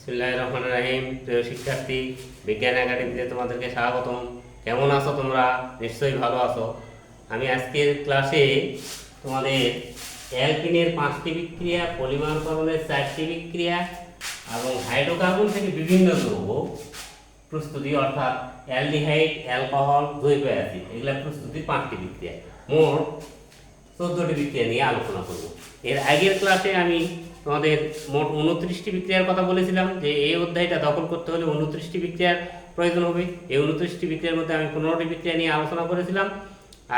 বিসমুল্লাহ রহমান রাহিম প্রিয় শিক্ষার্থী, বিজ্ঞান একাডেমিতে তোমাদেরকে স্বাগতম। কেমন আছো তোমরা? নিশ্চয়ই ভালো আছো। আমি আজকের ক্লাসে তোমাদের অ্যালকিনের পাঁচটি বিক্রিয়া পলিমারকরণের চারটি বিক্রিয়া এবং হাইড্রোকার্বন থেকে বিভিন্ন যৌগ প্রস্তুতি, অর্থাৎ অ্যালডিহাইড, অ্যালকোহল, জৈব অ্যাসিড, এগুলা প্রস্তুতির পাঁচটি বিক্রিয়া। মোট চোদ্দটি বিক্রিয়া নিয়ে আলোচনা করব। এর আগের ক্লাসে আমি তোমাদের মোট উনত্রিশটি বিক্রিয়ার কথা বলেছিলাম যে এই অধ্যায়টা দখল করতে হলে উনত্রিশটি বিক্রিয়ার প্রয়োজন হবে। এই উনত্রিশটি বিক্রিয়ার মধ্যে আমি পনেরোটি বিক্রিয়া নিয়ে আলোচনা করেছিলাম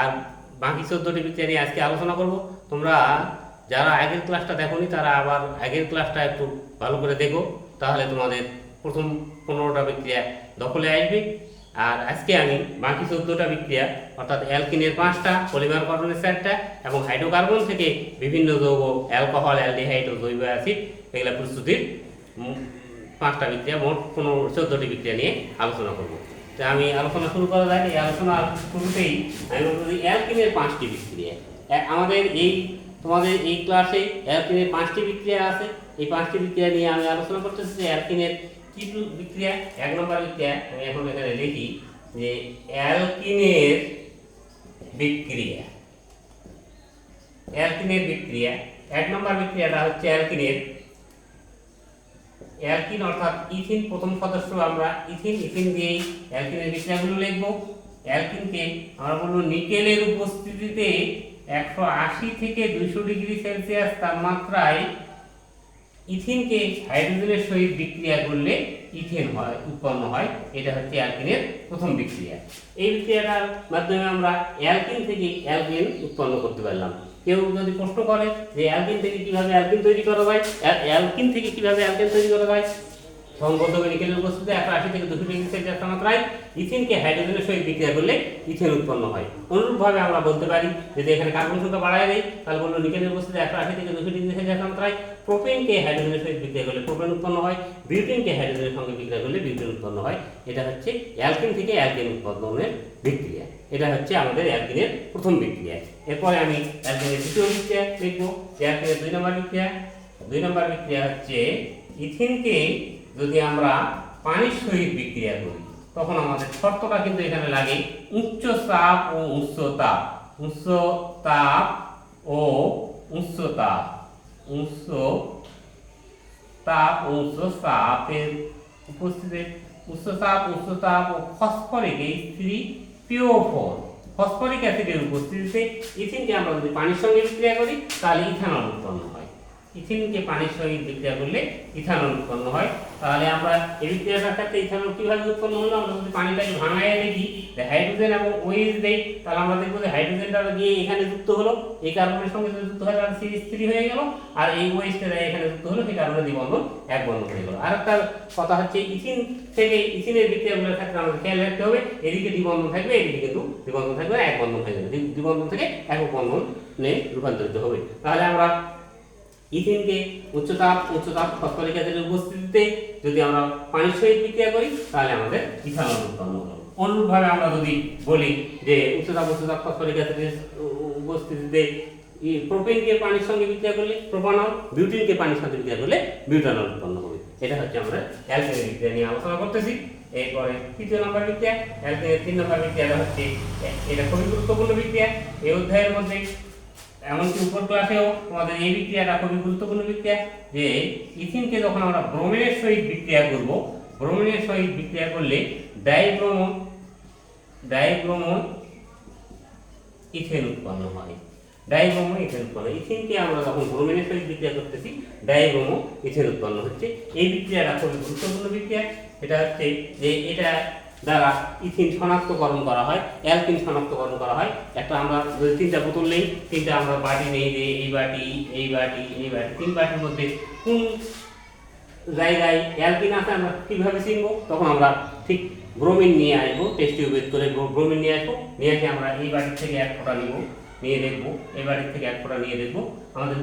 আর বাকি চোদ্দটি বিক্রিয়া নিয়ে আজকে আলোচনা করব। তোমরা যারা আগের ক্লাসটা দেখোনি, তারা আবার আগের ক্লাসটা একটু ভালো করে দেখো, তাহলে তোমাদের প্রথম পনেরোটা বিক্রিয়া দখলে আসবে। আর আজকে আমি বাকি চোদ্দটা বিক্রিয়া, অর্থাৎ অ্যালকিনের পাঁচটা, পলিমার কার্বনের চারটা এবং হাইড্রোকার্বন থেকে বিভিন্ন যৌগ, অ্যালকোহল, অ্যালডিহাইড ও জৈব অ্যাসিড, এগুলো প্রস্তুতির পাঁচটা বিক্রিয়া, মোট পনেরো, চোদ্দটি বিক্রিয়া নিয়ে আলোচনা করব। তো আমি আলোচনা শুরু করা যায় এই আলোচনার শুরুতেই আমি বলব যে অ্যালকিনের পাঁচটি বিক্রিয়া। আমাদের এই, তোমাদের এই ক্লাসে অ্যালকিনের পাঁচটি বিক্রিয়া আছে। এই পাঁচটি বিক্রিয়া নিয়ে আমি আলোচনা করতেছি যে অ্যালকিনের কি বিক্রিয়া, এক নম্বর বিক্রিয়া, আমি এখন এখানে লিখি যে অ্যালকিনের বিক্রিয়া। অ্যালকিনের বিক্রিয়া, এক নম্বর বিক্রিয়াটা হচ্ছে অ্যালকিনের। অ্যালকিন অর্থাৎ ইথিন, প্রথম সদস্য আমরা ইথিন ইথিন দিয়েই অ্যালকিনের বিক্রিয়াগুলো লিখব। অ্যালকিনকে আমরা বলব নিকেলের উপস্থিতিতে একশো আশি থেকে দুশো ডিগ্রি সেলসিয়াস তাপমাত্রায় ইথিনকে হাইড্রোজেনের সহিত বিক্রিয়া করলে ইথেন হয়, উৎপন্ন হয়। এটা হচ্ছে অ্যালকিনের প্রথম বিক্রিয়া। এই বিক্রিয়াটার মাধ্যমে আমরা অ্যালকিন থেকে অ্যালকিন উৎপন্ন করতে পারলাম। কেউ যদি প্রশ্ন করে যে অ্যালকিন থেকে কীভাবে অ্যালকিন তৈরি করা হয় অ্যালকিন থেকে কীভাবে অ্যালকিন তৈরি করা যায় সংবদ্ধ নিকেলের উপস্থিতিতে একশো আশি থেকে দুশো ডিগ্রি সেলসিয়াস তাপমাত্রায় ইথিনকে হাইড্রোজেনের সহিত বিক্রিয়া করলে ইথেন উৎপন্ন হয়। অনুরূপভাবে আমরা বলতে পারি, যদি এখানে কার্বন সংখ্যা বাড়ায় দেয়, তাহলে বলল নিকেলের উপস্থিতিতে একশো আশি থেকে দুশো ডিগ্রি সেলসিয়াস তাপমাত্রায় প্রোপেনকে হাইড্রোজেনের সহিত বিক্রিয়া করলে প্রোপেন উৎপন্ন হয় বিউটিনকে হাইড্রোজেনের সঙ্গে বিক্রিয়া করলে বিউটিন উৎপন্ন হয়। এটা হচ্ছে অ্যালকিন থেকে অ্যালকিন উৎপাদনের বিক্রিয়া। এটা হচ্ছে আমাদের অ্যালকিনের প্রথম বিক্রিয়া। এরপরে আমি অ্যালকিনের দ্বিতীয় বিক্রিয়া লিখব যে অ্যালকিনের দুই নম্বর বিক্রিয়া, দুই নম্বর বিক্রিয়া হচ্ছে ইথিনকে যদি আমরা পানির সহিত বিক্রিয়া করি, তখন আমাদের শর্তটা কিন্তু এখানে লাগে উচ্চ চাপ ও উচ্চ তাপ। উচ্চ তাপ ও উচ্চ তাপ। উচ্চ তাপ ও উচ্চ চাপের উপস্থিতিতে উচ্চ চাপ উচ্চ তাপ ও ফসফরিক এই থ্রি পিওফোর ফসফরিক অ্যাসিডের উপস্থিতিতে ইথিনকে আমরা যদি পানির সঙ্গে বিক্রিয়া করি, তাহলে ইথানল উৎপন্ন হয়। ইথিনকে পানির সঙ্গে বিক্রিয়া করলে ইথানল উৎপন্ন হয়। তাহলে আমরা এই বিক্রিয়াটার ক্ষেত্রে ইথানল কীভাবে উৎপন্ন হলো? আমরা যদি পানিটাকে ভাঙায় দেখি হাইড্রোজেন এবং ওএইচ দেই তাহলে আমরা দেখব যে হাইড্রোজেনটা গিয়ে এখানে যুক্ত হলো। এই কার্বনের সঙ্গে যুক্ত হয়, তাহলে সিরিজ থ্রি হয়ে গেল। আর এই ওএইচটা এখানে যুক্ত হলো সেই কারণে দ্বিবন্ধন এক বন্ধন হয়ে গেল। আর একটা কথা হচ্ছে, ইথিন থেকে ইথিনের বিক্রিয়াগুলোর ক্ষেত্রে আমাদের খেয়াল রাখতে হবে, এদিকে দ্বিবন্ধন থাকবে, এদিকে কিন্তু দ্বিবন্ধন থাকবে এক বন্ধন হয়ে যাবে। দ্বি- দ্বিবন্ধন থেকে একক বন্ধনে রূপান্তরিত হবে। তাহলে আমরা ইথিনকে উচ্চতাপ উচ্চতাপ ফসফরিক অ্যাসিডের উপস্থিতিতে যদি আমরা পানির সহিত বিক্রিয়া করি, তাহলে আমাদের ইথানল উৎপন্ন হলো অনুরূপভাবে আমরা যদি বলি যে উচ্চতাপ উচ্চতাপ ফসফরিক অ্যাসিডের উপস্থিতিতে প্রোপেনকে পানির সঙ্গে বিক্রিয়া করলে প্রোপানল, বিউটিনকে পানির সাথে বিক্রিয়া করলে বিউটানল উৎপন্ন হবে। এটা হচ্ছে আমরা অ্যালকেনের বিক্রিয়া নিয়ে আলোচনা করতেছি। এরপরে তৃতীয় নম্বর বিক্রিয়া। অ্যালকেনের তিন নম্বর বিক্রিয়াটা হচ্ছে এটা খুবই গুরুত্বপূর্ণ বিক্রিয়া। এই অধ্যায়ের মধ্যে এমনকি উপর ক্লাসেও তোমাদের এই বিক্রিয়াটা খুবই গুরুত্বপূর্ণ বিক্রিয়া, যে ইথিনকে যখন আমরা ব্রোমিনের সহিত বিক্রিয়া করব ব্রোমিনের সহিত বিক্রিয়া করলে ডাইব্রোমন ডাইব্রোমন ইথেন উৎপন্ন হয়। ডাইব্রোমো ইথেন উৎপন্ন। ইথিনকে আমরা যখন ব্রোমিনের সহিত বিক্রিয়া করতেছি ডাইব্রোমো ইথেন উৎপন্ন হচ্ছে। এই বিক্রিয়াটা খুবই গুরুত্বপূর্ণ বিক্রিয়া। এটা হচ্ছে যে এটা দ্বারা ইথিন শনাক্তকরণ করা হয়, অ্যালকিন শনাক্তকরণ করা হয়। একটা আমরা যদি তিনটা বোতল নেই, তিনটা আমরা বাটি নেই যে এই বাটি এই বাটি এই বাটি। তিন বাটির মধ্যে কোন জায়গায় অ্যালকিন আছে আমরা কীভাবে চিনবো? তখন আমরা ঠিক ব্রোমিন নিয়ে আসব টেস্ট টিউবের করে ব্রোমিন নিয়ে আসব। নিয়ে এসে আমরা এই বাড়ির থেকে এক ফোঁটা নিব, নিয়ে দেখব। এই বাড়ির থেকে এক ফোঁটা নিয়ে দেখব। আমাদের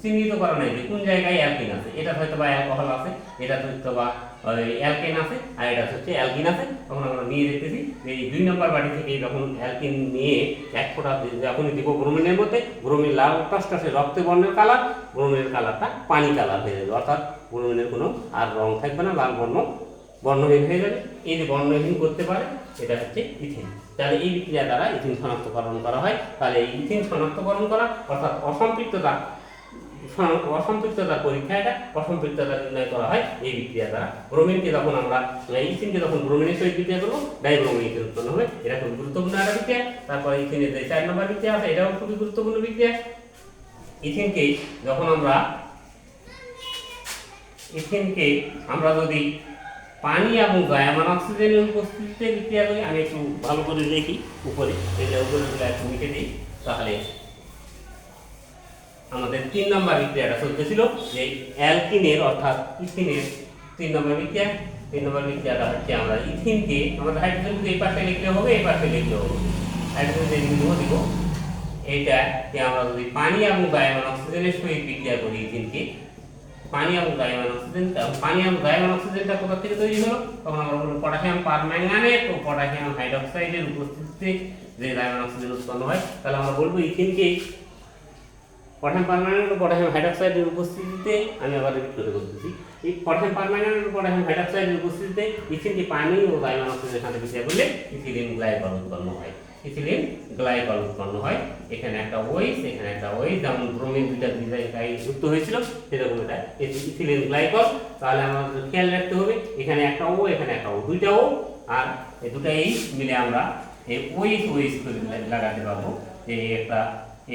চিহ্নিত করা নাই যে কোন জায়গায় অ্যালকিন আছে? এটা হয়তো বা অ্যালকোহল আছে, এটা হয়তো বা অ্যালকেন আছে আর এটা হচ্ছে অ্যালকিন আছে। তখন আমরা নিয়ে দেখতেছি এই দুই নম্বর বাড়ি থেকে যখন অ্যালকিন নিয়ে এক ফোঁটা যখনই দিব ব্রোমিনের মধ্যে, ব্রোমিন লাল টসটসে রক্ত বর্ণের কালার, ব্রোমিনের কালারটা পানি কালার হয়ে যাবে। অর্থাৎ ব্রোমিনের কোনো আর রং থাকবে না, লাল বর্ণ, বর্ণহীন হয়ে যাবে। এই যে বর্ণহীন করতে পারে, এটা হচ্ছে ইথিন। তাহলে এই বিক্রিয়া দ্বারা ইথিন শনাক্তকরণ করা হয়। তাহলে এই ইথিন শনাক্তকরণ করা, অর্থাৎ অসম্পৃক্ততা সম- অসম্পৃক্ততার পরীক্ষা এটা অসম্পৃক্ততা নির্ণয় করা হয় এই বিক্রিয়া দ্বারা। ব্রোমিনকে যখন আমরা ইথিনকে যখন ব্রোমিনের সহিত বিক্রিয়া করব ডাইব্রোমিন ইথিন উৎপন্ন হবে। এটা খুবই গুরুত্বপূর্ণ একটা বিক্রিয়া। তারপরে ইথিনের যে চার নম্বর বিক্রিয়া আছে, এটাও খুবই গুরুত্বপূর্ণ বিক্রিয়া। ইথিনকে যখন আমরা, ইথিনকে আমরা যদি পানি এবং জায়মান অক্সিজেনের উপস্থিতিতে বিক্রিয়া করি, আমি একটু ভালো করে লিখি উপরে। এটা উপরে একটু লিখে দিই, তাহলে আমাদের তিন নম্বর বিক্রিয়াটা চলতেছিল যে অ্যালকিনের অর্থাৎ ইথিনের তিন নম্বর বিক্রিয়া। তিন নম্বর বিক্রিয়াটা হচ্ছে আমরা ইথিনকে, আমাদের হাইড্রোজেন এই পাশে লিখলে হবে, এই পাশে লিখলে হবে। হাইড্রোজেন দিব দিব। এইটাকে আমরা যদি পানি এবং জায়মান অক্সিজেনের সহিত বিক্রিয়া করি ইথিনকে, পানি এবং জাইমান অক্সিজেন পানি এবং জাইমান অক্সিজেনটা কোথা থেকে তৈরি হলো? তখন আমরা বলব পটাশিয়াম পারম্যাঙ্গানেট। ও পটাশিয়াম হাইড্রোক্সাইডের উপস্থিতিতে যে জাইমান অক্সিজেন উৎপন্ন হয়, তাহলে আমরা বলব ইথিনকে পটাশিয়াম পারম্যাঙ্গানেট ও পটাশিয়াম হাইড্রোক্সাইডের উপস্থিতিতে আমি আবার রিপিট করে বলতেছি। এই পটাশিয়াম পারম্যাঙ্গানেট ও পটাশিয়াম হাইড্রোক্সাইডের উপস্থিতিতে ইথিনকে পানি ও জাইমান অক্সিজেনের সাথে বিক্রিয়া করলে ইথিলিন গ্লাইকল উৎপন্ন হয়। ইথিলিন গ্লাইকল উৎপন্ন হয়। এখানে একটা ওইস এখানে একটা ওইস যেমন ব্রোমিন দুইটা জায়গায় যুক্ত হয়েছিল, সেরকম এটা। ইথিলিন গ্লাইকল তাহলে আমাদের খেয়াল রাখতে হবে, এখানে একটা ও এখানে একটা ও দুইটা ও আর এই দুটা এইচ মিলে আমরা এই ওইস করে লাগাতে পারব। যে একটা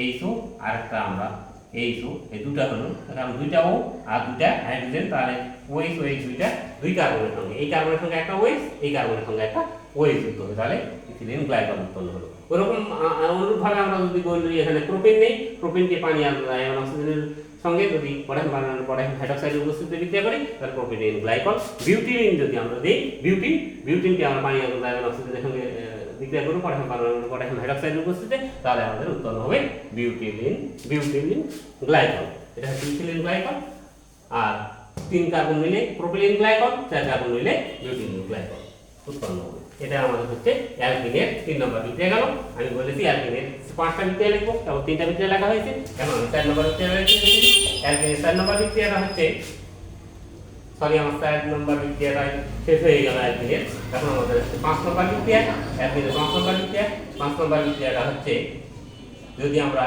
এইচ ও আর একটা আমরা এইচ ও এই দুটা হলো কারণ দুইটা ও আর দুইটা হাইড্রোজেন, তাহলে ওইস ওইস দুইটা দুই কার্বনের সঙ্গে। এই কার্বনের সঙ্গে একটা ওইস এই কার্বনের সঙ্গে একটা ওইস যুক্ত হবে। তাহলে ইথিলিন গ্লাইকল উৎপন্ন হলো। ওরকম অনুরূপভাবে আমরা যদি বলি এখানে প্রোপিন নেই, প্রোপিনকে পানি আয়ন অক্সিজেনের সঙ্গে যদি পটাশিয়াম বানানোর পটাশিয়াম হাইড্রোক্সাইডের উপস্থিতিতে বিক্রিয়া করি, তাহলে প্রোপিন গ্লাইকল বিউটিন যদি আমরা দিই, বিউটিন, বিউটিনকে আমরা পানি আয়ন অক্সিজেনের সঙ্গে বিক্রিয়া করব পটাশিয়াম বানানোর পটাশিয়াম হাইড্রোক্সাইডের উপস্থিতিতে তাহলে আমাদের উৎপন্ন হবে বিউটিলিন বিউটিলিন গ্লাইকল এটা হচ্ছে ইথিলিন গ্লাইকল আর তিন কার্বন মিলে প্রোপিলিন গ্লাইকল চার কার্বন মিলে বিউটিলিন গ্লাইকল উৎপন্ন হবে। এটা আমাদের হচ্ছে অ্যালকিনের তিন নম্বর বিক্রিয়া গেল। আমি বলেছি অ্যালকিনের পাঁচটা বিক্রিয়া লিখব এবং তিনটা বিক্রিয়া লেখা হয়েছে। এখন চার নম্বর বিক্রিয়া অ্যালকিনের চার নম্বর বিক্রিয়াটা হচ্ছে সরি আমার শেষ হয়ে গেল এখন আমাদের পাঁচ পাঁচ পাঁচ হচ্ছে, যদি আমরা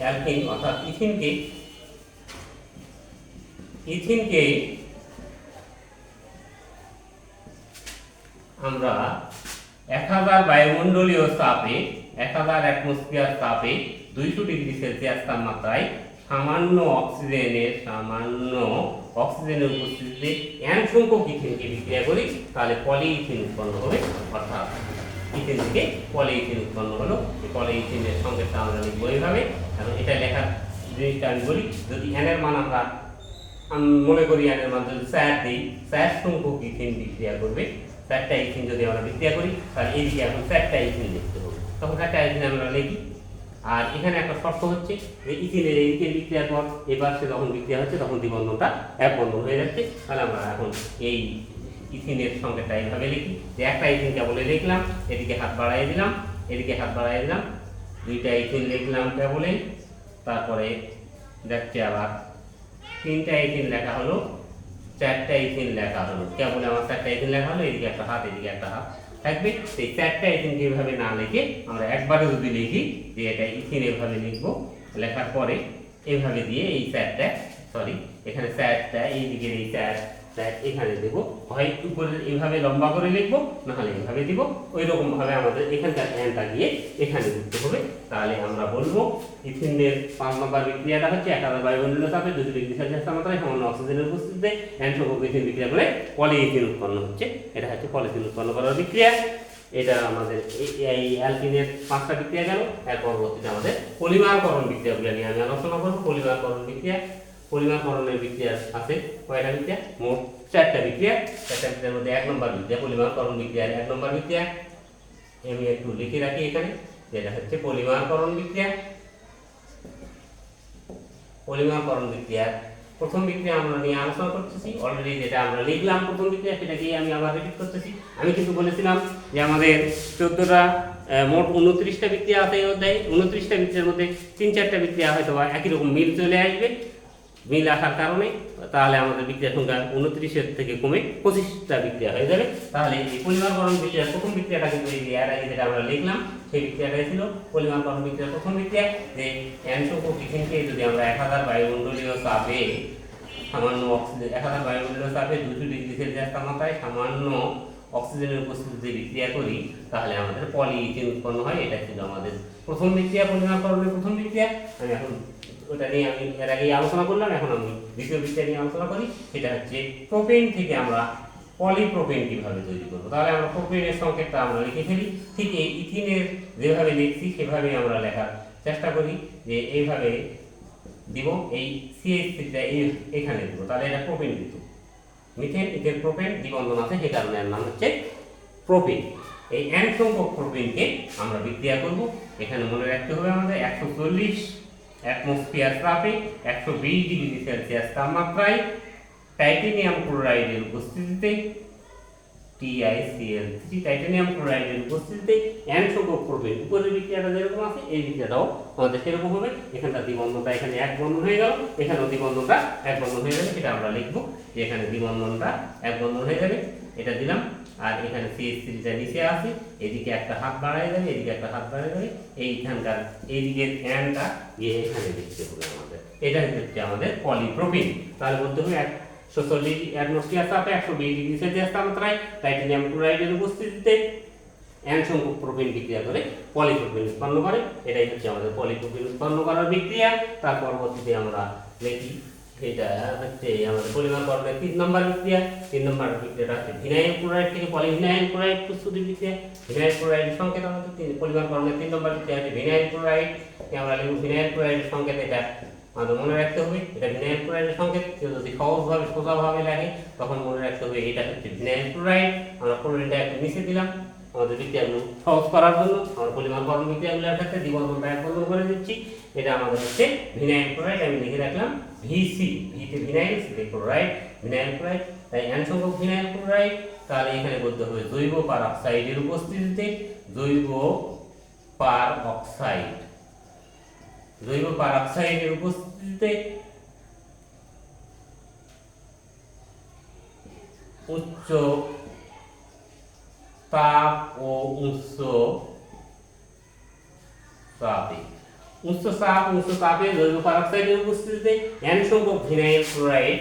অ্যালকিন অর্থাৎ ইথিনকে আমরা এক হাজার বায়ুমণ্ডলীয় চাপে, এক হাজার অ্যাটমসফিয়ার চাপে দুইশো ডিগ্রি সেলসিয়াস তাপমাত্রায় সামান্য অক্সিজেনের সামান্য অক্সিজেনের উপস্থিতিতে এন সংখ্যক ইথিনকে বিক্রিয়া করি, তাহলে পলিইথিন উৎপন্ন হবে, অর্থাৎ ইথিন থেকে পলিইথিন উৎপন্ন হলো। এই পলিইথিনের সংকেতটা আমরা লিখব এইভাবে, এবং এটা লেখার জিনিসটা আমি বলি, যদি এনের মান আমরা, আমি মনে করি এর মাধ্যমে স্যার দিই, স্যার সংখ্যক ইথিন বিক্রিয়া করবে চারটা ইথিন যদি আমরা বিক্রিয়া করি, তাহলে এই এইদিকে এখন চারটা ইথিন লিখতে হবে। তখন চারটা ইথিন আমরা লিখি আর এখানে একটা শর্ত হচ্ছে যে ইথিনের এইদিকে বিক্রিয়ার পর এবার সে যখন বিক্রিয়া হচ্ছে, তখন দ্বিবন্ধনটা এক বন্ধন হয়ে যাচ্ছে। তাহলে আমরা এখন এই ইথিনের সংখ্যাটা এইভাবে লিখি। যে একটা ইথিন কেবলে লিখলাম, এদিকে হাত বাড়াই দিলাম, এদিকে হাত বাড়াই দিলাম, দুইটা ইথিন লিখলাম কেবলে, তারপরে যাচ্ছে আবার তিনটা ইথিন লেখা হলো, চারটা ইথিন লেখা হলো। কেবল আমার চারটা ইথিন লেখা হলো, এদিকে একটা হাত, এদিকে একটা হাত। থাকবে। সেই চারটা ইথিন যেভাবে না লিখে আমরা একবারে যদি লিখি যে এটা ইথিন এভাবে লিখব, লেখার পরে এভাবে দিয়ে এই চারটা সরি এখানে চারটা এইদিকে এই চার চার এখানে দেবো। হয় উপরে এইভাবে লম্বা করে লিখব, নাহলে এইভাবে দিব। ওই রকম ভাবে আমাদের এখানকার অ্যানটা গিয়ে এখানে দিতে হবে। তাহলে আমরা বলব, ইথিনের পাঁচ নম্বর বিক্রিয়াটা হচ্ছে এক হাজার বায়ুমণ্ডলীয় চাপে দুশো ডিগ্রি সেলসিয়াস তাপমাত্রায় সামান্য অক্সিজেনের উপস্থিতিতে অ্যান সংখ্যক ইথিন বিক্রিয়া করে পলিইথিন উৎপন্ন হচ্ছে। এটা হচ্ছে পলিথিন উৎপন্ন করার বিক্রিয়া। এটা আমাদের এই অ্যালকিনের পাঁচটা বিক্রিয়া গেল। এর পরবর্তীতে আমাদের পলিমারকরণ বিক্রিয়াগুলো নিয়ে আমি আলোচনা করব। পলিমারকরণ বিক্রিয়া পলিমারকরণের বিক্রিয়া আছে। কয়টা বিক্রিয়া? মোট চারটা বিক্রিয়া। চারটা বিক্রিয়ার মধ্যে এক নম্বর বিক্রিয়া পলিমারকরণ বিক্রিয়ার এক নম্বর বিক্রিয়া, আমি একটু লিখে রাখি এখানে, যেটা হচ্ছে পলিমারকরণ বিক্রিয়া। পলিমারকরণ বিক্রিয়ার প্রথম বিক্রিয়া আমরা নিয়ে আলোচনা করতেছি। অলরেডি যেটা আমরা লিখলাম প্রথম বিক্রিয়া সেটাকে আমি আবার রিপিট করতেছি। আমি কিন্তু বলেছিলাম যে আমাদের চোদ্দোটা মোট উনত্রিশটা বিক্রিয়া আছে এই অধ্যায়ে। উনত্রিশটা বিক্রিয়ার মধ্যে তিন চারটা বিক্রিয়া হয়তো একই রকম মিল চলে আসবে। মিল আসার কারণে, তাহলে আমাদের বিক্রিয়া সংখ্যা উনত্রিশের থেকে কমে পঁচিশটা বিক্রিয়া হয়ে যাবে। তাহলে এই পরিমাণকরণ বিক্রিয়ার প্রথম বিক্রিয়াটা কিন্তু এই এর আগে যেটা আমরা লিখলাম, সেই বিক্রিয়াটাই ছিল পরিমাণকরণ বিক্রিয়ার প্রথম বিক্রিয়া। যে এন সংখ্যক যদি আমরা এক হাজার বায়ুমণ্ডলীয় চাপে, সামান্য অক্সিজেন, এক হাজার বায়ুমণ্ডলীয় চাপে দুশো ডিগ্রি সেলসিয়াস তাপমাত্রায় সামান্য অক্সিজেনের উপস্থিতিতে বিক্রিয়া করি, তাহলে আমাদের পলি ইথিন উৎপন্ন হয়। এটা ছিল আমাদের প্রথম বিক্রিয়া পরিমাণকরণের প্রথম বিক্রিয়া। আমি এখন ওটা নিয়ে আমি এর আগেই আলোচনা করলাম, এখন আমি দ্বিতীয় বিক্রিয়া নিয়ে আলোচনা করি, সেটা হচ্ছে প্রোপেন থেকে আমরা পলিপ্রোপেন কীভাবে তৈরি করব? তাহলে আমরা প্রোপেনের সংকেতটা আমরা লিখে ফেলি। ঠিক এই ইথিনের যেভাবে লিখছি সেভাবে আমরা লেখার চেষ্টা করি যে এইভাবে দিব, এই সিএইচ থ্রিটা এই এখানে দিব। তাহলে এটা প্রোপেন দিত মিথেন ইথেন প্রোপেন দ্বিবন্ধন আছে, সেই কারণে এর নাম হচ্ছে প্রোপেন এই এন সংখ্যক প্রোপেনকে আমরা বিক্রিয়া করব। এখানে মনে রাখতে হবে আমাদের একশো চল্লিশ অ্যাটমসফিয়ার চাপে একশো বিশ ডিগ্রি সেলসিয়াস তাপমাত্রায় টাইটেনিয়াম ক্লোরাইডের উপস্থিতিতে টিআইসিএল থ্রি টাইটেনিয়াম ক্লোরাইডের উপস্থিতিতে এন সংখ্যক প্রোপেন উপরের বিক্রিয়াটা যেরকম আছে, এই বিক্রিয়াটাও আমাদের সেরকম হবে। এখানটা দ্বিবন্ধনটা এখানে এক বন্ধন হয়ে গেল, এখানেও দ্বিবন্ধনটা এক বন্ধন হয়ে যাবে সেটা আমরা লিখব যে এখানে দ্বিবন্ধনটা এক বন্ধন হয়ে যাবে। এটা দিলাম। আর এখানে সিএস থ্রিটা নিচে আছে, এদিকে একটা হাত বাড়ায় যাবে এদিকে একটা হাত বাড়ায় যাবে এইখানকার এইদিকের এনটা গিয়ে এখানে লিখতে হবে আমাদের। এটা হচ্ছে আমাদের পলিপ্রোপিন তাহলে বলতে হবে একশো চল্লিশ অ্যাটমসফিয়ার চাপে একশো বিশ ডিগ্রি সেলসিয়াস তাপমাত্রায়। টাইটেনিয়াম ক্লোরাইডের উপস্থিতিতে এন সংখ্যক প্রোপিন বিক্রিয়া করে পলিপ্রোপিন উৎপন্ন করে। এটাই হচ্ছে আমাদের পলিপ্রোপিন উৎপন্ন করার বিক্রিয়া। তার পরবর্তীতে আমরা লিখি এটা হচ্ছে আমাদের পরিমাণকরণের তিন নম্বর বিক্রিয়া, তিন নম্বর বিক্রিয়াটা হচ্ছে ভিনাইল ক্লোরাইড থেকে পলিভিনাইল ক্লোরাইড প্রস্তুতি বিক্রিয়া। ভিনাইল ক্লোরাইড সংকেত আমাদের তিন পরিমাণকরণের তিন নম্বর বিক্রিয়া হচ্ছে ভিনাইল ক্লোরাইড। আমরা লিখব ভিনাইল ক্লোরাইডের সংকেত, এটা আমাদের মনে রাখতে হবে, এটা ভিনাইল ক্লোরাইডের সংকেত। কেউ যদি সহজভাবে, সোজাভাবে লাগে তখন মনে রাখতে হবে এটা হচ্ছে ভিনাইল ক্লোরাইড। আমরা ক্লোরিনটা একটু মিশিয়ে দিলাম, আমাদের বিক্রিয়াগুলো সহজ করার জন্য আমরা পরিমাণকরণ বিক্রিয়াগুলোর ক্ষেত্রে দ্বিবন্ধনটা এক বন্ধন করে দিচ্ছি। এটা আমাদের হচ্ছে ভিনাইল ক্লোরাইড, আমি লিখে রাখলাম। ভিসি ভিতে ভিনাইল সিতে ক্লোরাইড ভিনাইল ক্লোরাইড তাই এন সংখ্যক ভিনাইল ক্লোরাইড তাহলে এখানে বলতে হবে জৈব পার অক্সাইডের উপস্থিতিতে জৈব পার অক্সাইড জৈব পার অক্সাইডের উপস্থিতিতে উচ্চ তাপ ও উচ্চ চাপে উচ্চ চাপ, উচ্চ তাপে জৈব পারক্সাইডের উপস্থিতিতে এন সংখ্যক ভিনাইল ক্লোরাইড,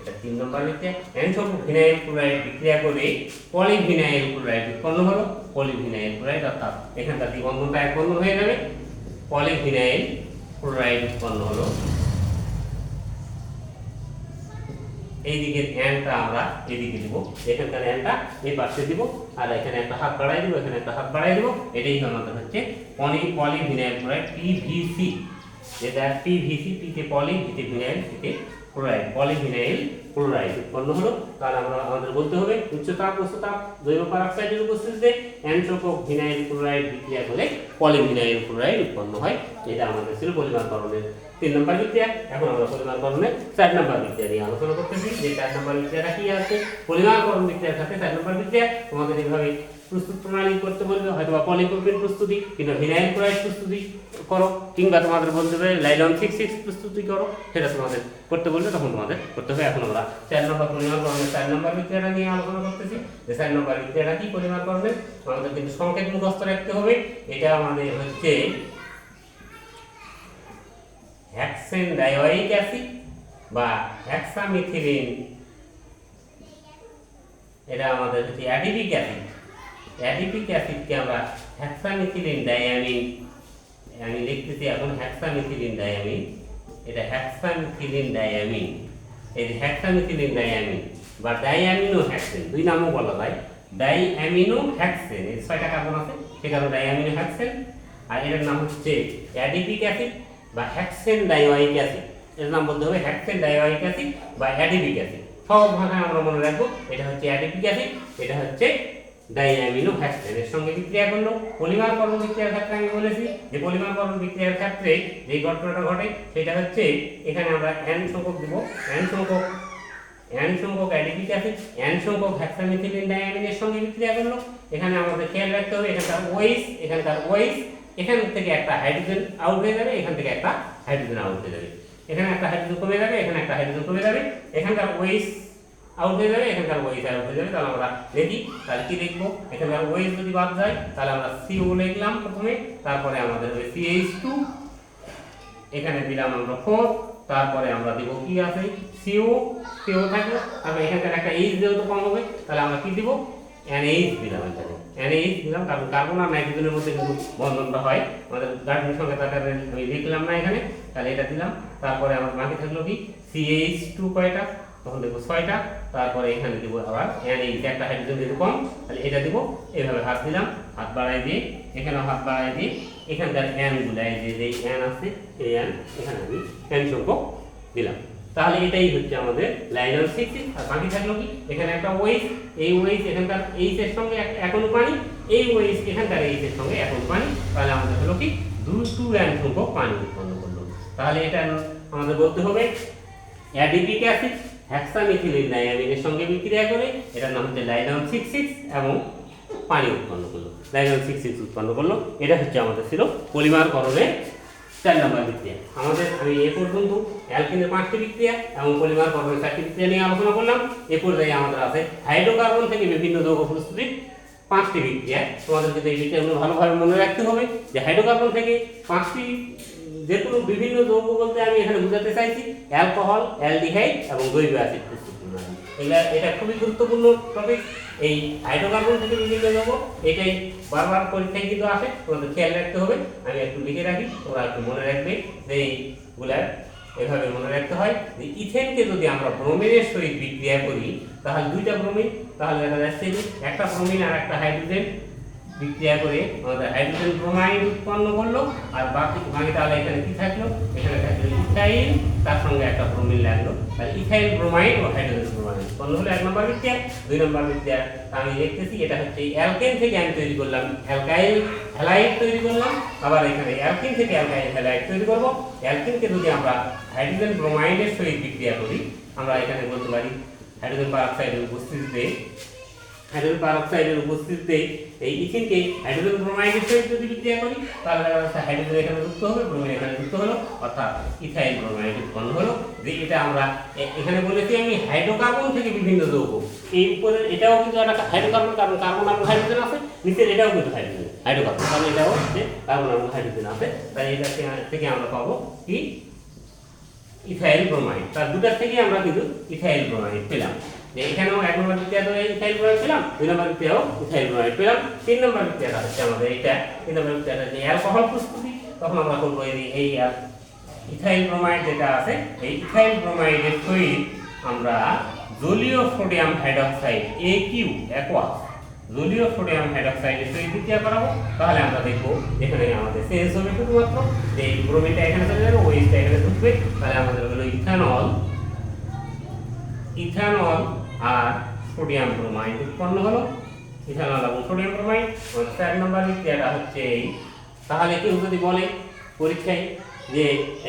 এটা তিন নম্বর লিখতে এন সংখ্যক ভিনাইল ক্লোরাইড বিক্রিয়া করে পলিভিনাইল ক্লোরাইড উৎপন্ন হলো। পলিভিনাইল ক্লোরাইড, অর্থাৎ এখানকার দ্বিবন্ধনটা এক বন্ধন হয়ে যাবে। পলিভিনাইল ক্লোরাইড উৎপন্ন হলো। এইদিকে এনটা আমরা এদিকে দিব। এখানকার এনটা এই পাশে দিব, আর এখানে একটা হাত বাড়াই দিব, এখানে একটা হাত বাড়াই দিব। এটাই আমাদের হচ্ছে পলি পলিভিনাইল ক্লোরাইড পিভিসি যেটা পিভিসি পিতে পলি ভিতে ভিনাইল ভিতে ক্লোরাইড পলিভিনাইল ক্লোরাইড উৎপন্ন হলো। তাহলে আমরা আমাদের বলতে হবে, উচ্চ তাপ জৈব পারক্সাইডের উপস্থিতিতে এন ভিনাইল ক্লোরাইড বিক্রিয়া করে পলিভিনাইল ক্লোরাইড উৎপন্ন হয়। এটা আমাদের ছিল পরিমাণকরণের তিন নম্বর বিক্রিয়া এখন আমরা পরিমাণকরণের চার নম্বর বিক্রিয়া নিয়ে আলোচনা করতেছি যে চার নম্বর বিক্রিয়াটা কি আছে? পরিমাণকরণ বিক্রিয়ার সাথে চার নম্বর বিক্রিয়া তোমাদের এইভাবে প্রস্তুত প্রণালী করতে বলবে হয়তো বা পলিপ্রোপিন প্রস্তুতি কিংবা ভিনাইল ক্লোরাইড প্রস্তুতি করো, কিংবা তোমাদের বলতে হবে লাইলন সিক্স সিক্স প্রস্তুতি করো, সেটা তোমাদের করতে বলবে তখন তোমাদের করতে হবে। এখন আমরা চার নম্বর পরিমাণকরণের চার নম্বর বিক্রিয়াটা নিয়ে আলোচনা করতেছি যে চার নম্বর বিক্রিয়াটা কি পরিমাণকরণের আমাদের কিন্তু সংকেত মুখস্থ রাখতে হবে। এটা আমাদের হচ্ছে হ্যাক্সেন ডায়োইক অ্যাসিড বা হ্যাক্সামিথিলিন এটা আমাদের হচ্ছে অ্যাডিপিক অ্যাসিড। অ্যাডিপিক অ্যাসিডকে আমরা হ্যাক্সামিথিলিন ডায়ামিন, আমি লিখতেছি এখন হ্যাক্সামিথিলিন ডায়ামিন, এটা হ্যাক্সামিথিলিন ডায়ামিন। এই যে হ্যাক্সামিথিলিন ডায়ামিন বা ডায়ামিনো হ্যাক্সেন, দুই নামও বলা যায়। ডাইঅ্যামিনো হ্যাক্সেন, এই ছয়টা কার্বন আছে সে কারণে ডাইঅ্যামিনো হ্যাক্সেন। আর এটার নাম হচ্ছে অ্যাডিপিক অ্যাসিড। বা হ্যাক্সেন ডাইওয়াইক অ্যাসিড এর নাম বলতে হবে হ্যাক্সেন ডাইওয়াইক অ্যাসিড বা অ্যাডিপিক অ্যাসিড সব ভাষায় আমরা মনে রাখব, এটা হচ্ছে অ্যাডিপিক অ্যাসিড এটা হচ্ছে ডাইঅ্যামিনো হ্যাক্সেনের সঙ্গে বিক্রিয়া করল। পলিমার পর্ব বিক্রিয়ার ক্ষেত্রে আমি বলেছি, যে পলিমার পর্ব বিক্রিয়ার ক্ষেত্রে যে ঘটনাটা ঘটে, সেটা হচ্ছে এখানে আমরা n সংখ্যক দিব। n সংখ্যক n সংখ্যক অ্যাডিপিক অ্যাসিড n সংখ্যক হেক্সামিথিলিন ডাইঅ্যামিনের সঙ্গে বিক্রিয়া করল। এখানে আমাদের খেয়াল রাখতে হবে, এখানকার ওয়েস এখানকার ওয়েস এখান থেকে একটা হাইড্রোজেন আউট হয়ে যাবে, এখান থেকে একটা হাইড্রোজেন আউট হয়ে যাবে। এখানে একটা হাইড্রোজেন কমে যাবে, এখানে একটা হাইড্রোজেন কমে যাবে, এখানকার ওয়েস আউট হয়ে যাবে, এখানকার ওয়েস আউট হয়ে যাবে, তাহলে আমরা দেখি তাহলে কি দেখব? এখানকার ওয়েস যদি বাদ যায়, তাহলে আমরা সিও লিখলাম প্রথমে, তারপরে আমাদের হবে সিএইচ টু এখানে দিলাম আমরা ফোর তারপরে আমরা দিব কি আছে? সিও সিও থাকবে তারপরে এখানকার একটা এইচ যেহেতু কম হবে, তাহলে আমরা কি দিব? এনএইচ দিলাম এখানে। এনএইচ দিলাম কারণ কার্বন আর নাইট্রোজেনের মধ্যে কিন্তু বন্ধনটা হয়। আমাদের গাঠনিক সংখ্যা তাদের আমি লিখলাম না এখানে, তাহলে এটা দিলাম। তারপরে আমার বাকি থাকল কি? সিএইচ টু কয়টা? তখন দেখব ছয়টা। তারপরে এখানে দিব আবার এনএইচ একটা হাইড্রোজেন যেহেতু কম, তাহলে এটা দিব। এইভাবে হাত দিলাম, হাত বাড়াই দিয়ে, এখানেও হাত বাড়াই দিয়ে, এখানকার এনগুলা, এই যে যেই এন আছে, এই এন এখানে আমি এন সংখ্যক দিলাম। তাহলে এটাই হচ্ছে আমাদের লাইন সিক্স আর বাকি থাকল কি? এখানে একটা ওয়েস এই ওয়েস এখানকার এইচ এর সঙ্গে এক পানি, এই ওয়েস এখানকার এইচ এর সঙ্গে এক অনু পানি। তাহলে আমাদের হলো কি? দু টু সংখ্যক পানি উৎপন্ন করল। তাহলে এটা আমাদের বলতে হবে অ্যাডিপিক অ্যাসিড হ্যাক্সামিথিলিন ডাইঅ্যামিনের সঙ্গে বিক্রিয়া করে এটার নাম হচ্ছে লাইনাম সিক্স সিক্স এবং পানি উৎপন্ন করল। লাইনাম সিক্স সিক্স উৎপন্ন করল। এটা হচ্ছে আমাদের ছিল পলিমারকরণের চার নম্বর বিক্রিয়া। আমাদের আমি এ পর্যন্ত অ্যালকিনের পাঁচটি বিক্রিয়া এবং পলিমার কার্বনের চারটি বিক্রিয়া নিয়ে আলোচনা করলাম। এ পর্যায়ে আমাদের আছে হাইড্রোকার্বন থেকে বিভিন্ন যৌগ প্রস্তুতির পাঁচটি বিক্রিয়া। তোমাদের কিন্তু এই বিক্রিয়াগুলো ভালোভাবে মনে রাখতে হবে যে হাইড্রোকার্বন থেকে পাঁচটি যে কোনো বিভিন্ন যৌগ বলতে আমি এখানে বোঝাতে চাইছি, অ্যালকোহল, অ্যালডিহাইড এবং জৈব অ্যাসিড প্রস্তুত। এগুলা এটা খুবই গুরুত্বপূর্ণ টপিক এই হাইড্রোকার্বন থেকে বিভিন্ন যৌগ এটাই বারবার পরীক্ষায় কিন্তু আসে, তোমাদের খেয়াল রাখতে হবে। আমি একটু লিখে রাখি, তোমরা একটু মনে রাখবে যে এইগুলা এভাবে মনে রাখতে হয়। যে ইথেনকে যদি আমরা ব্রোমিনের সহিত বিক্রিয়া করি, তাহলে দুইটা ব্রোমিন, তাহলে দেখা যাচ্ছে যে একটা ব্রোমিন আর একটা হাইড্রোজেন বিক্রিয়া করে আমাদের হাইড্রোজেন ব্রোমাইড উৎপন্ন করল। আর বাকি বাকি তাহলে এখানে কি থাকল? এখানে থাকল ইথাইল। তার সঙ্গে একটা ব্রোমিন লাগল তাহলে ইথাইল ব্রোমাইড ও হাইড্রোজেন ব্রোমাইড উৎপন্ন হলো এক নম্বর বিক্রিয়া দুই নম্বর বিক্রিয়া আমি দেখতেছি, এটা হচ্ছে অ্যালকেন থেকে আমি তৈরি করলাম। অ্যালকাইল হ্যালাইড তৈরি করলাম। আবার এখানে অ্যালকিন থেকে অ্যালকাইল হ্যালাইড তৈরি করব। অ্যালকিনকে যদি আমরা হাইড্রোজেন ব্রোমাইডের সহিত বিক্রিয়া করি, আমরা এখানে বলতে পারি হাইড্রোজেন পারঅক্সাইডের উপস্থিতিতে হাইড্রোজেন পারঅক্সাইডের উপস্থিতিতে এই ইথিনকে হাইড্রোজেন ব্রোমাইডের সহিত যদি বিক্রিয়া করি, তাহলে যাচ্ছে হাইড্রোজেন এখানে যুক্ত হবে ব্রোমিন এখানে যুক্ত হলো, অর্থাৎ ইথাইল ব্রোমাইড উৎপন্ন হলো। যে এটা আমরা এখানে বলেছি আমি হাইড্রোকার্বন থেকে বিভিন্ন যৌগ। এই উপরে এটাও কিন্তু একটা হাইড্রোকার্বন কারণ কার্বন এবং হাইড্রোজেন আছে, নিচের এটাও কিন্তু হাইড্রোজেন হাইড্রোকার্বন কারণ এটাও হচ্ছে কার্বন এবং হাইড্রোজেন আছে। তাই এটা থেকে আমরা পাবো কি? ইথাইল ব্রোমাইড তার দুটার থেকে আমরা কিন্তু ইথাইল ব্রোমাইড পেলাম। যে এক নম্বর ইথাইল ব্রোমাইড পেলাম, দুই নম্বর বিক্রিয়াও ইথাইল ব্রোমাইড পেলাম, তিন নম্বর বিক্রিয়াটা হচ্ছে আমাদের এটা তিন নম্বর বিক্রিয়াটা যে অ্যালকোহল প্রস্তুতি, তখন আমরা করব এই ইথাইল ব্রোমাইড যেটা আছে, এই ইথাইল ব্রোমাইডের সহিত আমরা জলীয় সোডিয়াম হাইড্রক্সাইড এ কিউ জলীয় সোডিয়াম হাইড্রক্সাইডের সহিত বিক্রিয়া করাবো, তাহলে আমরা দেখব এখানে আমাদের চেঞ্জ হবে শুধুমাত্র, যে এই ব্রোমিনটা এখানে চলে যাবে ওইটা এখানে ঢুকবে, তাহলে আমাদের হলো ইথানল ইথানল আর সোডিয়াম ব্রোমাইড উৎপন্ন হলো। ইথানল এবং সোডিয়াম ব্রোমাইড ওই চার নম্বর বিক্রিয়াটা হচ্ছে এই। তাহলে কেউ যদি বলে পরীক্ষায় যে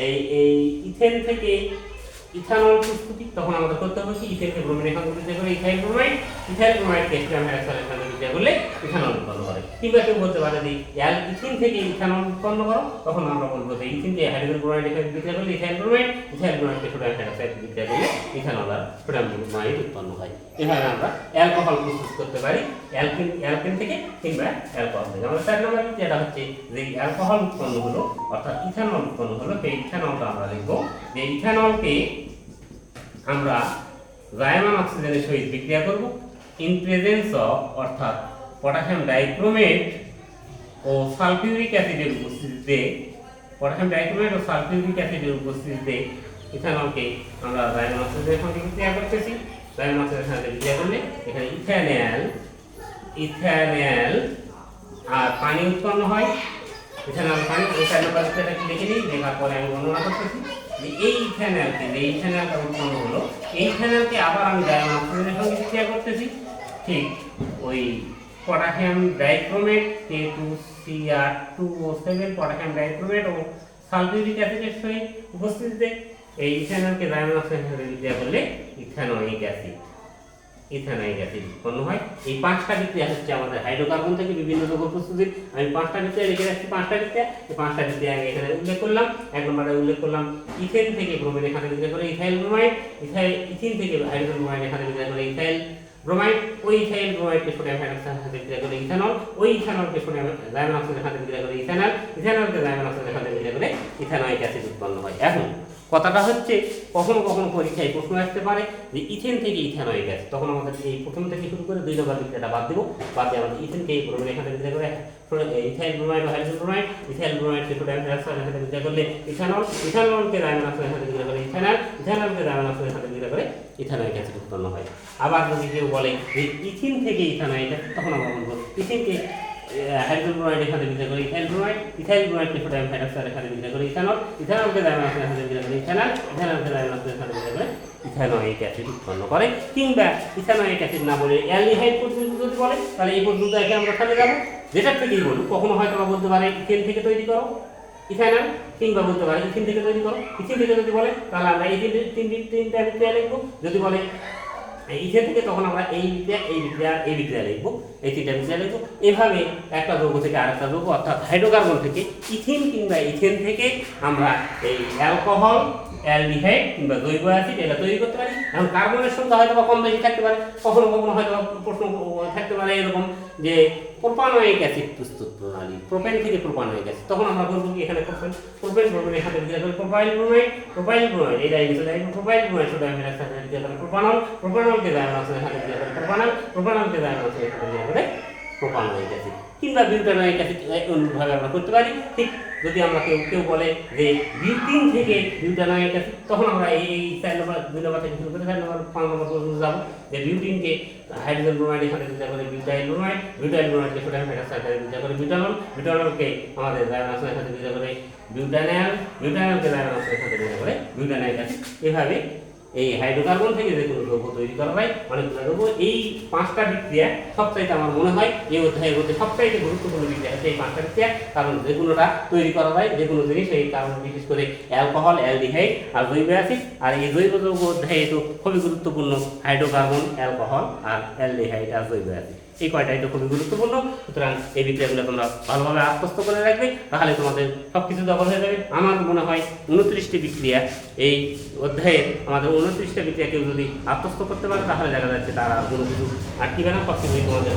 এই এই ইথেন থেকে ইথানল প্রস্তুতি, তখন আমাদের করতে হবে কি? ইথেনকে ব্রোমিন এখান থেকে ইথাইল ব্রোমাইড ইথাইল ব্রোমাইড স্টিরাম আমরা সঙ্গে বিক্রিয়া করলে ইথানল উৎপন্ন করে কিংবা কেউ বলতে পারে যে অ্যাল ইথিন থেকে ইথানল উৎপন্ন করো, তখন আমরা বলব যে ইথিনকে হাইড্রোজেন ব্রোমাইডের সঙ্গে বিক্রিয়া করলে ইথাইল ব্রোমাইড ইথাইল ব্রোমাইডকে সোডিয়াম হাইড্রক্সাইড বিক্রিয়া করলে ইথানল আর সোডিয়াম ব্রোমাইড উৎপন্ন হয়। এভাবে আমরা অ্যালকোহল প্রস্তুত করতে পারি অ্যালকিন অ্যালকিন থেকে কিংবা অ্যালকোহল থেকে। আমরা চার নম্বর যেটা হচ্ছে যে অ্যালকোহল উৎপন্ন হলো অর্থাৎ ইথানল উৎপন্ন হলো সেই ইথানলটা আমরা লিখব যে ইথানলকে আমরা জায়মান অক্সিজেনের সহিত বিক্রিয়া করব ইন প্রেজেন্স অফ অর্থাৎ পটাশিয়াম ডাইক্রোমেট ও সালফিউরিক অ্যাসিডের উপস্থিতিতে পটাশিয়াম ডাইক্রোমেট ও সালফিউরিক অ্যাসিডের উপস্থিতিতে ইথানলকে আমরা জায়মান অক্সিজেনের সঙ্গে বিক্রিয়া করতেছি। জায়মান অক্সিজেনের সাথে বিক্রিয়া করলে এখানে ইথানল ইথানল আর পানি উৎপন্ন হয়। ইথানল পানি ওই চার নম্বর লিখে নিই লেখার পরে আমি বর্ণনা করতেছি যে এই ইথানলকে যে ইথানলটা উৎপন্ন হলো, এই ইথানলকে আবার আমি ডায়মন অক্সিজেনের সঙ্গে বিক্রিয়া করতেছি। ঠিক ওই potassium dichromate K two C R two O seven potassium dichromate ও সালফিউরিক অ্যাসিডের সহিত উপস্থিতিতে এই ইথানলকে অক্সাইড সাথে বিক্রিয়া করলে ইথানোয়িক অ্যাসিড ইথানোয়িক অ্যাসিড উৎপন্ন হয়। এই পাঁচটা বিক্রিয়া হচ্ছে আমাদের হাইড্রোকার্বন থেকে বিভিন্ন যৌগ প্রস্তুতির আমি পাঁচটা বিক্রিয়া লিখে রাখছি, পাঁচটা বিক্রিয়া। এই পাঁচটা বিক্রিয়া আমি এখানে উল্লেখ করলাম। এক নম্বরে উল্লেখ করলাম ইথেন থেকে ব্রোমিন এখানে বিক্রিয়া করে ইথাইল ব্রোমাইড ইথাইল ইথিন থেকে হাইড্রোজেন ব্রোমাইড এখানে বিক্রিয়া করে ইথাইল ব্রোমাইড ওই ইথাইল ব্রোমাইডকে সোডিয়াম হাইড্রোক্সাইডের সাথে বিক্রিয়া করে ইথানল ওই ইথানলকে সোডিয়াম ডায়মন্ড অক্সাইডের সাথে বিক্রিয়া করে ইথানল ইথানলকে ডায়মন্ড অক্সাইডের সাথে বিক্রিয়া করে ইথানোয়িক অ্যাসিড উৎপন্ন হয়। এখন কথাটা হচ্ছে, কখনো কখনো পরীক্ষায় প্রশ্ন আসতে পারে যে ইথেন থেকে ইথেন হয়ে গেছে। তখন আমাদের এই প্রথম থেকে শুরু করে দুই নম্বর বিক্রিয়াটা বাদ দেবো। বাদ দিয়ে আমাদের ইথেনকে এই ব্রোমিন এখানে বিক্রিয়া করে ইথাইল ব্রোমাইড বা hydrogen bromide, ethyl bromide sodium হাইড্রোক্সাইডের সাথে বিক্রিয়া করলে ইথানল ইথানলকে ডায়মন্ড অক্সাইডের সাথে বিক্রিয়া করে ইথানল ইথানলকে ডায়মন্ড অক্সাইডের সাথে বিক্রিয়া করে ইথানোয়িক অ্যাসিড উৎপন্ন হয়। আবার যদি কেউ বলে যে ইথিন থেকে অ্যাসিড তখন আমরা বলব ইথিনকে ব্রোমাইড বিক্রিয়া করে ইথাইল ব্রোমাইড ইথাইল হাইড্রোক্সাইড এখানে বিক্রিয়া করে ইথানল বিক্রিয়া করে ইথানল বিক্রিয়া করে ইথানোয়িক অ্যাসিড উৎপন্ন করে। কিংবা ইথানোয়িক অ্যাসিড না বলে অ্যালডিহাইড পর্যন্ত যদি বলে, তাহলে এই পর্যন্ত একে আমরা চলে যাব। যেটার থেকেই বলুন কখনো হয়তো বা বলতে পারে ইথেন থেকে তৈরি করো ইথানল কিংবা বলতে পারে ইথিন থেকে তৈরি করো। ইথিন থেকে যদি বলে, তাহলে আমরা এই তিন তিন তিনটা বিক্রিয়া লিখব। যদি বলে ইথেন থেকে তখন আমরা এই বিক্রিয়া এই বিক্রিয়া এই বিক্রিয়া লিখব, এই তিনটা বিক্রিয়া লিখব। এভাবে একটা যৌগ থেকে আরেকটা যৌগ অর্থাৎ হাইড্রোকার্বন থেকে ইথিন কিংবা ইথেন থেকে আমরা এই অ্যালকোহল অ্যালডিহাইড কিংবা জৈব অ্যাসিড, এটা তৈরি করতে পারি। এখন কার্বনের সংখ্যা হয়তো বা কম বেশি থাকতে পারে, কখনো কখনো হয়তো প্রশ্ন থাকতে পারে এরকম যে প্রোপানোয়িক অ্যাসিড প্রস্তুত প্রণালী, প্রোপেন থেকে প্রোপানোয়িক অ্যাসিড। তখন আমরা বলব কি এখানে প্রোপেন প্রোপেন প্রোপেন, এখানে বিক্রিয়া করে প্রোপাইল ব্রোমাইড প্রোপাইল ব্রোমাইড এই ডাইন প্রোপাইল ব্রোমাইড সোডিয়াম হাইড্রোক্সাইড বিক্রিয়া করে প্রোপানল, প্রোপানলকে ডায়মন্ড অক্সাইডের সাথে বিক্রিয়া করে প্রোপানল, প্রোপানলকে ডায়মন্ড অক্সাইডের সাথে বিক্রিয়া করে প্রোপানোয়িক অ্যাসিড। কিংবা বিউটানোয়িক অ্যাসিড অনুভাবে আমরা করতে পারি, ঠিক যদি আমরা কেউ কেউ বলে যে বিউটিন থেকে বিউটানোয়িক অ্যাসিড তখন আমরা এই চার নম্বর দুই নম্বর থেকে শুরু করে চার নম্বর পাঁচ নম্বর পর্যন্ত যাব যে বিউটিনকে হাইড্রোজেন ব্রোমাইড এখানে বিক্রিয়া করে বিউটাইল ব্রোমাইড বিউটাইল ব্রোমাইডকে সোডিয়াম হাইড্রোক্সাইড বিক্রিয়া করে বিউটানল বিউটানলকে আমাদের ডায়মন্ড আসলে সাথে বিক্রিয়া করে বিউটানাল বিউটানলকে আসলে সাথে বিক্রিয়া করে বিউটানাইল এভাবে এই হাইড্রোকার্বন থেকে যে কোনো দ্রব্য তৈরি করা হয় অনেকগুলো দ্রব্য, এই পাঁচটা বিক্রিয়া সবচাইতে আমার মনে হয় এই অধ্যায়ের মধ্যে সবচাইতে গুরুত্বপূর্ণ বিক্রিয়া হচ্ছে এই পাঁচটা বিক্রিয়া, কারণ যে কোনোটা তৈরি করা হয়, যে কোনো জিনিস, এই কারণ বিশেষ করে অ্যালকোহল অ্যালডিহাইড আর জৈব অ্যাসিড আর এই জৈব যৌগ অধ্যায়ে তো খুবই গুরুত্বপূর্ণ হাইড্রোকার্বন অ্যালকোহল আর অ্যালডিহাইড আর জৈব অ্যাসিড এই কয়টাই তো খুবই গুরুত্বপূর্ণ। সুতরাং এই বিক্রিয়াগুলো তোমরা ভালোভাবে আত্মস্থ করে রাখবে। তাহলে তোমাদের সব কিছু দখল হয়ে যাবে। আমার মনে হয় উনত্রিশটি বিক্রিয়া এই অধ্যায়ে, আমাদের উনত্রিশটা বিক্রিয়া কেউ যদি আত্মস্থ করতে পারে, তাহলে দেখা যাচ্ছে তারা কোনো কিছু আটকিবে না সব কিছুই তোমাদের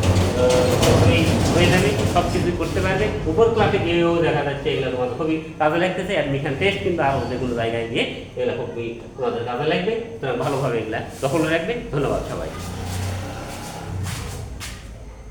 হয়ে যাবে সব কিছুই করতে পারবে। উপর ক্লাসে গিয়েও দেখা যাচ্ছে এগুলো তোমাদের খুবই কাজে লাগতেছে। অ্যাডমিশন টেস্ট কিন্তু আরও যে কোনো জায়গায় গিয়ে এগুলো খুবই তোমাদের কাজে লাগবে। সুতরাং ভালোভাবে এগুলা দখল রাখবে। ধন্যবাদ সবাই